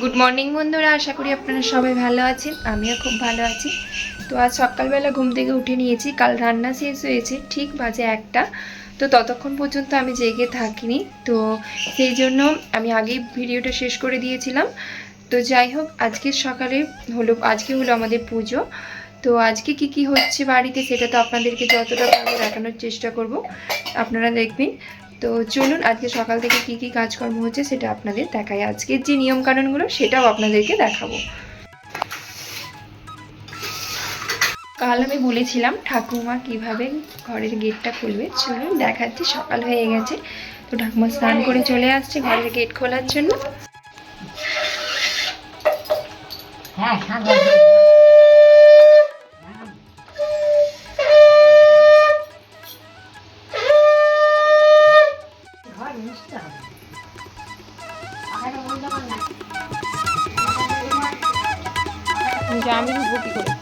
Good morning বন্ধুরা। আশা করি আপনারা সবাই ভালো আছেন। আমিও খুব ভালো আছি। তো আজ সকালবেলা ঘুম থেকে উঠে নিয়েছি। কাল রান্না শেষ হয়েছে ঠিক বাজে একটা। তো ততক্ষণ পর্যন্ত আমি জেগে থাকিনি। তো সেই জন্য আমি আগেই ভিডিওটা শেষ করে দিয়েছিলাম। তো যাই হোক, আজকের সকালে হলো, আজকে হলো আমাদের পুজো। তো আজকে কি কি হচ্ছে বাড়িতে সেটা তো আপনাদেরকে যতটা পারব দেখানোর চেষ্টা করব। আপনারা দেখবেন। তো চলুন আজকে সকাল থেকে কি কি কাজকর্ম হচ্ছে সেটা আপনাদের দেখাই। আজকের যে নিয়ম কানুনগুলো সেটাও আপনাদেরকে দেখাবো। কাল আমি বলেছিলাম ঠাকুমা কীভাবে ঘরের গেটটা খুলবে। চলুন দেখাচ্ছি, সকাল হয়ে গেছে। তো ঠাকুমা স্নান করে চলে আসছে ঘরের গেট খোলার জন্য। হ্যাঁ আমি উঠবো কি করে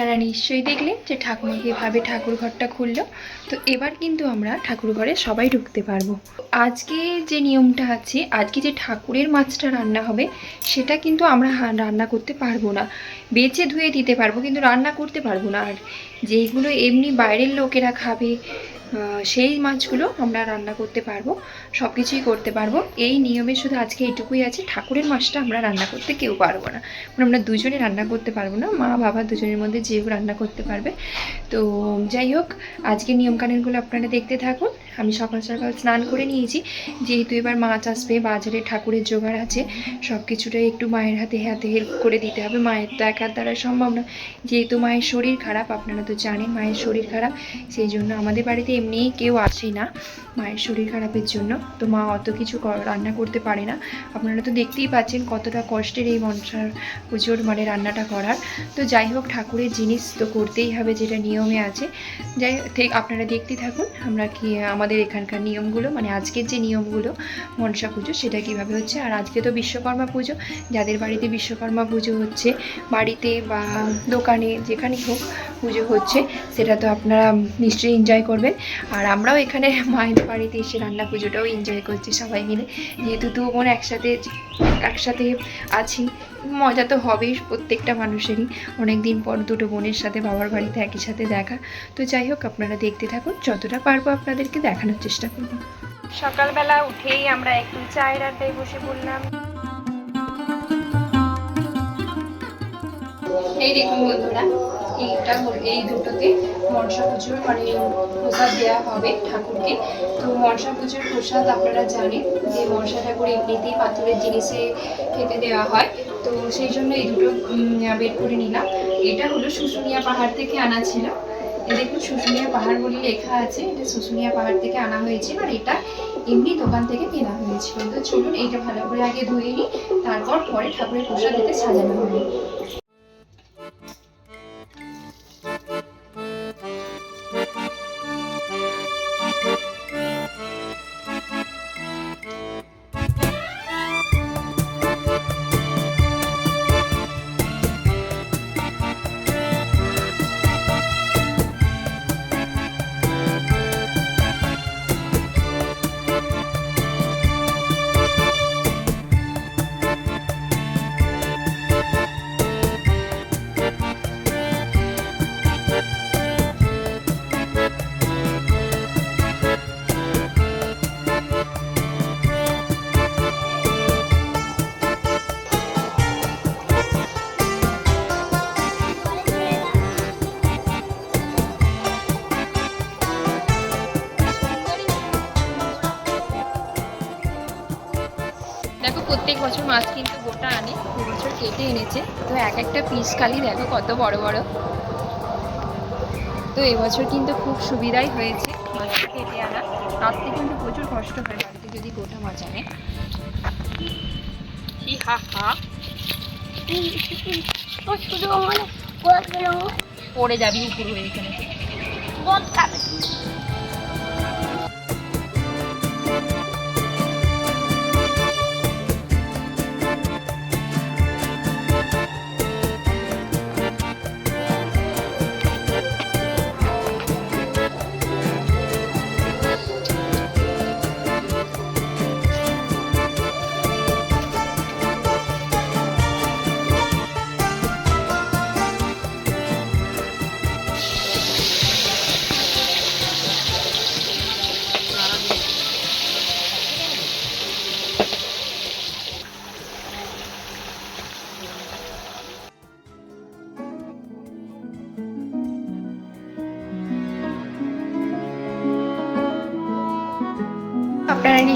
আপনারা নিশ্চয়ই দেখলেন যে ঠাকুমা কীভাবে ঠাকুর ঘরটা খুললো। তো এবার কিন্তু আমরা ঠাকুর ঘরে সবাই ঢুকতে পারব। আজকে যে নিয়মটা আছে, আজকে যে ঠাকুরের মাছটা রান্না হবে, সেটা কিন্তু আমরা রান্না করতে পারব না। বেচে ধুয়ে দিতে পারব, কিন্তু রান্না করতে পারব না। আর যেইগুলো এমনি বাইরের লোকেরা খাবে সেই মাছগুলো আমরা রান্না করতে পারব। সব কিছুই করতে পারব। এই নিয়মে শুধু আজকে এইটুকুই আছে, ঠাকুরের মাছটা আমরা রান্না করতে কেউ পারব না। মানে আমরা দুজনে রান্না করতে পারব না, মা, বাবা দুজনের মধ্যে যে রান্না করতে পারবে। তো যাই হোক আজকে নিয়মকানুনগুলো আপনারা দেখতে থাকুন। আমি সকাল সকাল স্নান করে নিয়েছি। যেহেতু এবার মাছ আসবে, বাজারে ঠাকুরের জোগাড় আছে সব কিছুটাই একটু মায়ের হাতে হাতে হেল্প করে দিতে হবে। মায়ের তো একার দ্বারা সম্ভব না। যেহেতু মায়ের শরীর খারাপ, আপনারা তো জানেন মায়ের শরীর খারাপ, সেই জন্য আমাদের বাড়িতে এমনিই কেউ আসে না মায়ের শরীর খারাপের জন্য। তো মা অত কিছু রান্না করতে পারে না। আপনারা তো দেখতেই পাচ্ছেন কতটা কষ্টের এই মনসার পুজোর মানে রান্নাটা করার। তো যাই হোক, ঠাকুরের জিনিস তো করতেই হবে যেটা নিয়মে আছে। যাই হোক আপনারা দেখতেই থাকুন, আমরা কি, আমাদের এখানকার নিয়মগুলো মানে আজকের যে নিয়মগুলো মনসা পুজো, সেটা কীভাবে হচ্ছে। আর আজকে তো বিশ্বকর্মা পুজো, যাদের বাড়িতে বিশ্বকর্মা পুজো হচ্ছে, বাড়িতে বা দোকানে যেখানেই হোক পুজো হচ্ছে, সেটা তো আপনারা নিশ্চয়ই এনজয় করবেন। আর আমরাও এখানে মায়ের বাড়িতে এসে রান্না পুজোটাও এনজয় করছি সবাই মিলে। যেহেতু দু বোন একসাথে একসাথে আছি, মজা তো হবেই প্রত্যেকটা মানুষেরই। অনেক দিন পর দুটো বোনের সাথে বাবার বাড়িতে একই সাথে দেখা। তো যাই হোক, আপনারা দেখতে থাকুন, যতটা পারব আপনাদেরকে দেখানোর চেষ্টা করব। সকালবেলা উঠেই আমরা একটু চায়ের আড্ডায় বসে পড়লাম। এই দেখুন বন্ধুরা, এইটা এই দুটোতে মনসা পুজোর মানে প্রসাদ দেওয়া হবে ঠাকুরকে। তো মনসা পুজোর প্রসাদ আপনারা জানেন যে মনসা ঠাকুর এমনিতেই পাথরের জিনিসে খেতে দেওয়া হয়। তো সেই জন্য এই দুটো বের করে নিলাম। এটা হলো শুশুনিয়া পাহাড় থেকে আনা ছিল। দেখুন শুশুনিয়া পাহাড় বলে লেখা আছে। এটা শুশুনিয়া পাহাড় থেকে আনা হয়েছিল আর এটা এমনি দোকান থেকে কেনা হয়েছিল। তো চলুন এইটা ভালো করে আগে ধুয়ে নিই, তারপর পরে ঠাকুরের প্রসাদ এতে সাজানো হবে। প্রত্যেক বছর মাছ কিন্তু গোটা আনে, দু বছর কেটে এনেছে। তো এক একটা পিস খালি দেখো কত বড় বড়। তো এবছর কিন্তু খুব সুবিধাই হয়েছে মাছটা কেটে আনা। রাত্রে কিন্তু প্রচুর কষ্ট হয়, বাড়িতে যদি গোটা মাছ আনে। হি পড়ে যাবি উপর হয়ে এখানে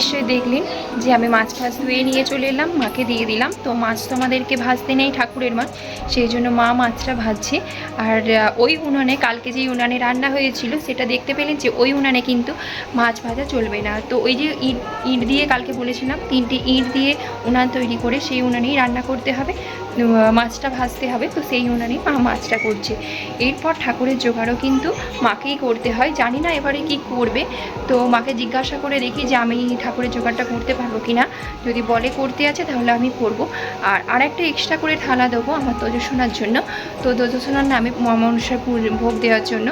নিশ্চয়ই দেখলেন যে আমি মাছ ফাছ ধুয়ে নিয়ে চলে এলাম, মাকে দিয়ে দিলাম। তো মাছ তো আমাদেরকে ভাজতে নেই ঠাকুরের মাছ সেই জন্য মা মাছটা ভাজছে। আর ওই উনানে, কালকে যে উনানে রান্না হয়েছিল, সেটা দেখতে পেলেন যে ওই উনানে কিন্তু মাছ ভাজা চলবে না। তো ওই যে ইট ইট দিয়ে কালকে বলেছিলাম, তিনটি ইট দিয়ে উনান তৈরি করে সেই উনানেই রান্না করতে হবে। মাছটা ভাজতে হবে, তো সেই উনানেই মা মাছটা করছে। এরপর ঠাকুরের জোগাড়ও কিন্তু মাকেই করতে হয়। জানি না এবারে কি করবে। তো মাকে জিজ্ঞাসা করে দেখি যে আমি ঠাকুরের জোগাড়টা করতে পারব কি না যদি বলে করতে আছে তাহলে আমি করব। আর আর একটা এক্সট্রা করে থালা দেবো আমার দোজসোনার জন্য। তো দোজসোনার নামে মনসার ভোগ দেওয়ার জন্য।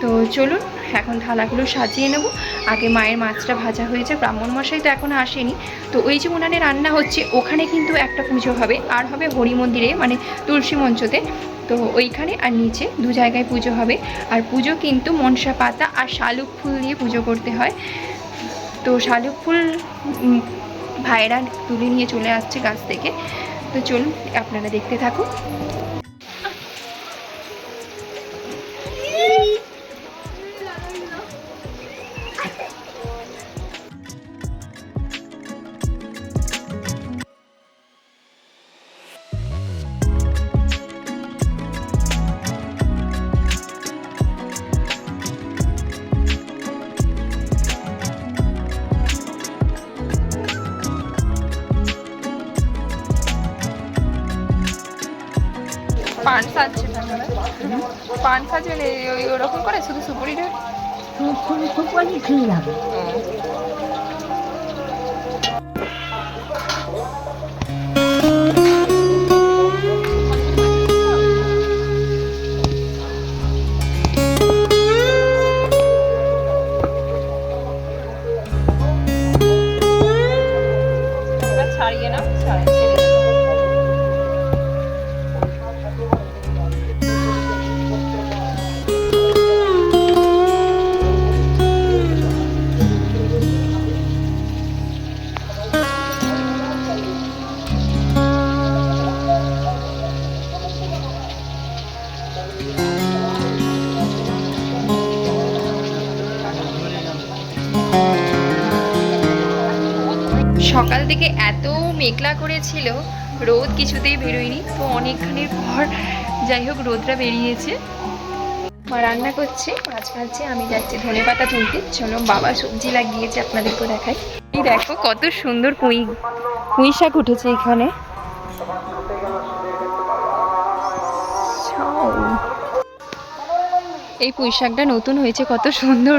তো চলুন এখন থালাগুলো সাজিয়ে নেব। আগে মায়ের মাছটা ভাজা হয়েছে ব্রাহ্মণ মশাই তো এখন আসেনি। তো ওই যে উনানে রান্না হচ্ছে ওখানে কিন্তু একটা পুজো হবে আর হবে হরি মন্দিরে মানে তুলসী মঞ্চতে। তো ওইখানে আর নিচে দু জায়গায় পুজো হবে। আর পুজো কিন্তু মনসা পাতা আর শালুক ফুল দিয়ে পুজো করতে হয়। তো শালুক ফুল উম, ভাইয়েরা তুলে নিয়ে চলে আসছে গাছ থেকে। তো চলুন আপনারা দেখতে থাকুন। পান সাজছে পান সাজবে ওই ওরকম করে শুধু সুপুরি শুধু সুপারি খেয়ে যাবে। করেছিল রোদ কিছুতেই বেরোয়নি, তো অনেকখানির পর যাই হোক রোদটা বেরিয়েছে। মা রান্না করছে, মাছ ভাজছে, আমি যাচ্ছি ধনে পাতা তুলতে। চলো বাবা সবজি লাগিয়েছে আপনাদেরকে দেখাই। এই দেখো কত সুন্দর পুঁই পুঁই শাক উঠেছে এখানে। এই পুঁই শাকটা নতুন হয়েছে, কত সুন্দর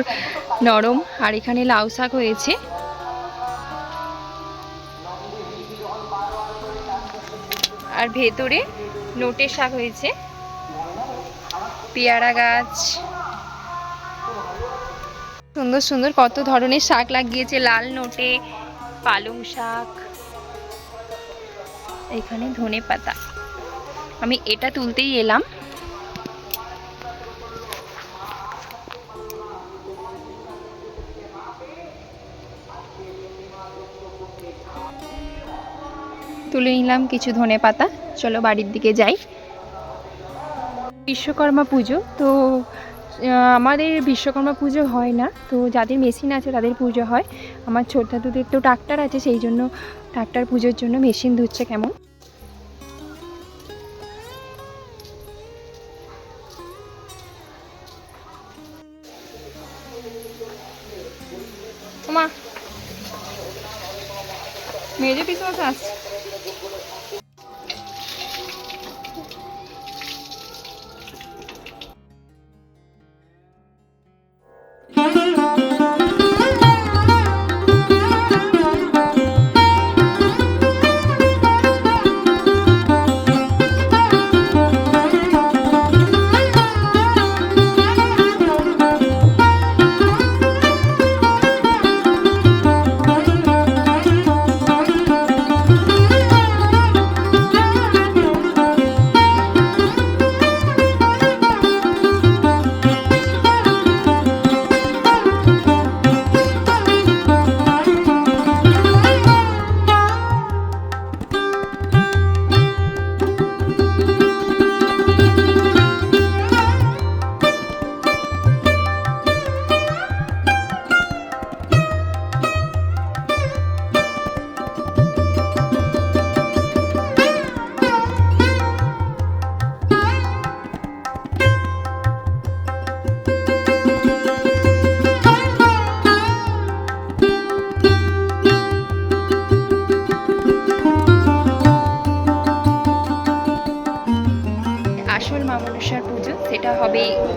নরম। আর এখানে লাউ শাক হয়েছে। আর ভেতরে নোটে শাক হয়েছে। পেয়ারা গাছ। সুন্দর সুন্দর কত ধরনের শাক লাগিয়েছে লাল নোটে, পালং শাক। এখানে ধনে পাতা আমি এটা তুলতেই এলাম। তুলে নিলাম কিছু ধনে পাতা। চলো বাড়ির দিকে যাই। বিশ্বকর্মা পুজো, তো আমাদের বিশ্বকর্মা পুজো হয় না। তো যাদের মেশিন আছে তাদের পুজো হয়। আমার ছোট দাদুদের তো ট্রাক্টর আছে, সেই জন্য ট্রাক্টর পুজোর জন্য মেশিন ধুচ্ছে কেমন।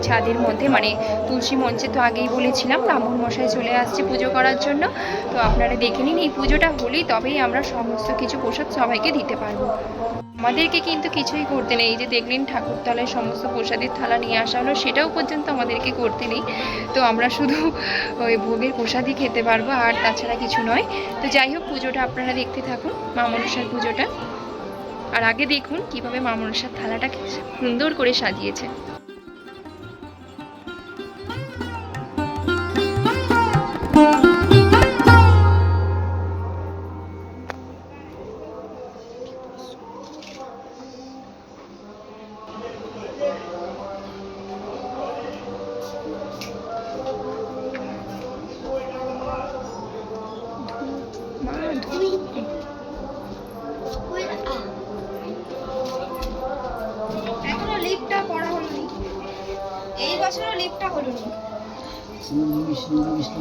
ছাদের মধ্যে মানে তুলসী মঞ্চে তো আগেই বলেছিলাম, ব্রাহ্মণ মশাই চলে আসছে পুজো করার জন্য। তো আপনারা দেখে নিন এই পুজোটা হলেই তবেই আমরা সমস্ত কিছু প্রসাদ সবাইকে দিতে পারব। আমাদেরকে কিন্তু কিছুই করতে নেই। এই যে দেখলেন ঠাকুরতলায় সমস্ত প্রসাদের থালা নিয়ে আসা হলো, সেটাও পর্যন্ত আমাদেরকে করতে নেই। তো আমরা শুধু ওই ভোগের প্রসাদই খেতে পারব, আর তাছাড়া কিছু নয়। তো যাই হোক, পুজোটা আপনারা দেখতে থাকুন মা মনসার পুজোটা। আর আগে দেখুন কীভাবে মা মনসার থালাটা সুন্দর করে সাজিয়েছে। বছরও লিপটা হলো না। বিষ্ণু বিষ্ণু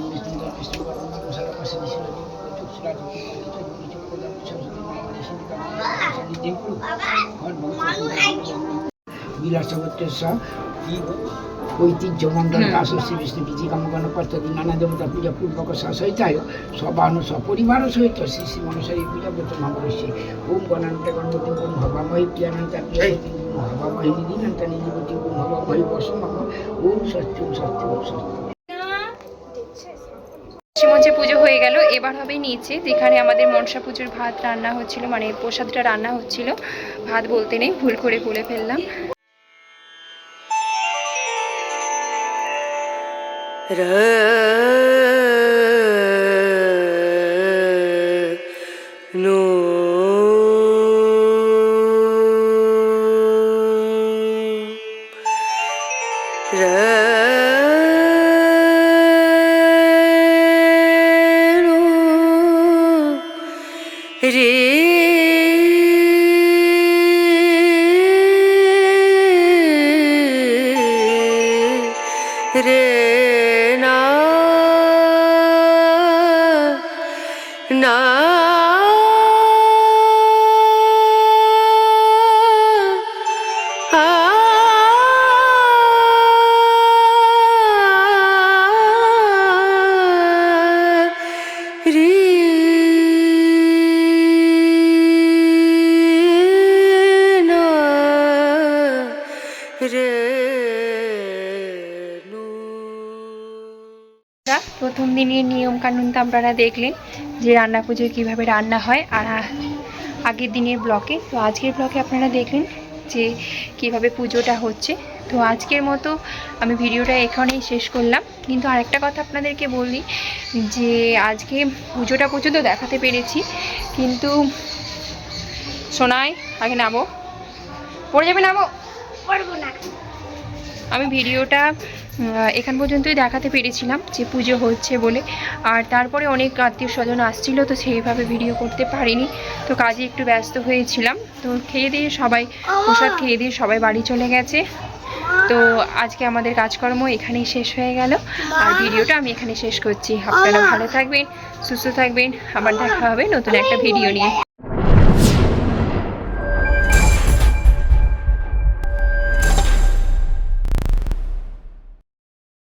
বিষ্ণু বিষ্ণু বিষ্ণু বিধি কামগণ পদ্ধতি নানা দেবতা পূজা পূর্বক সহিতায় সবানু সপরিবার সহিত শ্রী শ্রী মনসারী পূজা ব্রত মহাবশ্যী ওম গণান্তে গণপতি ওম ভবাময়ী প্রিয়ানন্তা প্রিয়পতি ওম ভবাময়ী নিধিনন্তা নিধিপতি ওম ভবাময়ী বসুমহ। ওম সত্যম সত্যম সত্যম। মঞ্চে পুজো হয়ে গেল এবার হবে নিচে যেখানে আমাদের মনসা পুজোর ভাত রান্না হচ্ছিল মানে প্রসাদটা রান্না হচ্ছিল। ভাত বলতে নেই ভুল করে বলে ফেললাম। Yeah. know. বন্ধুরা, প্রথম দিনের নিয়ম কানুন তো আপনারা দেখলেন যে রান্না পুজোয় কীভাবে রান্না হয় আর আগের দিনের ব্লকে। তো আজকের ব্লকে আপনারা দেখলেন যে কীভাবে পুজোটা হচ্ছে। তো আজকের মতো আমি ভিডিওটা এখানেই শেষ করলাম। কিন্তু আরেকটা কথা আপনাদেরকে বলি যে আজকে পুজোটা পর্যন্ত দেখাতে পেরেছি। কিন্তু শোনায় আগে নামো। পড়ে যাবে নামো। পারব না। আমি ভিডিওটা এখান পর্যন্তই দেখাতে পেরেছিলাম যে পুজো হচ্ছে বলে। আর তারপরে অনেক আত্মীয় স্বজন আসছিল, তো সেইভাবে ভিডিও করতে পারিনি। তো কাজে একটু ব্যস্ত হয়েছিলাম। তো খেয়ে দিয়ে সবাই, প্রসাদ খেয়ে দিয়ে সবাই বাড়ি চলে গেছে। তো আজকে আমাদের কাজকর্ম এখানেই শেষ হয়ে গেল। আর ভিডিওটা আমি এখানে শেষ করছি। আপনারা ভালো থাকবেন, সুস্থ থাকবেন। আবার দেখা হবে নতুন একটা ভিডিও নিয়ে।